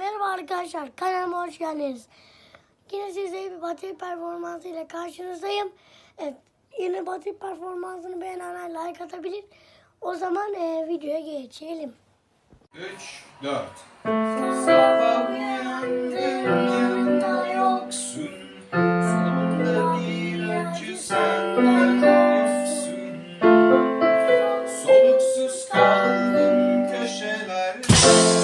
Merhaba arkadaşlar, kanalıma hoş geldiniz. Yine size bir bateri performansı ile karşınızdayım. Evet, yine bateri performansını beğenenler like atabilir. O zaman e, videoya geçelim. 3, 4 Sabah uyandım yanımda yoksun Sonunda bir acı senden yoksun Soluksuz kaldım köşelerde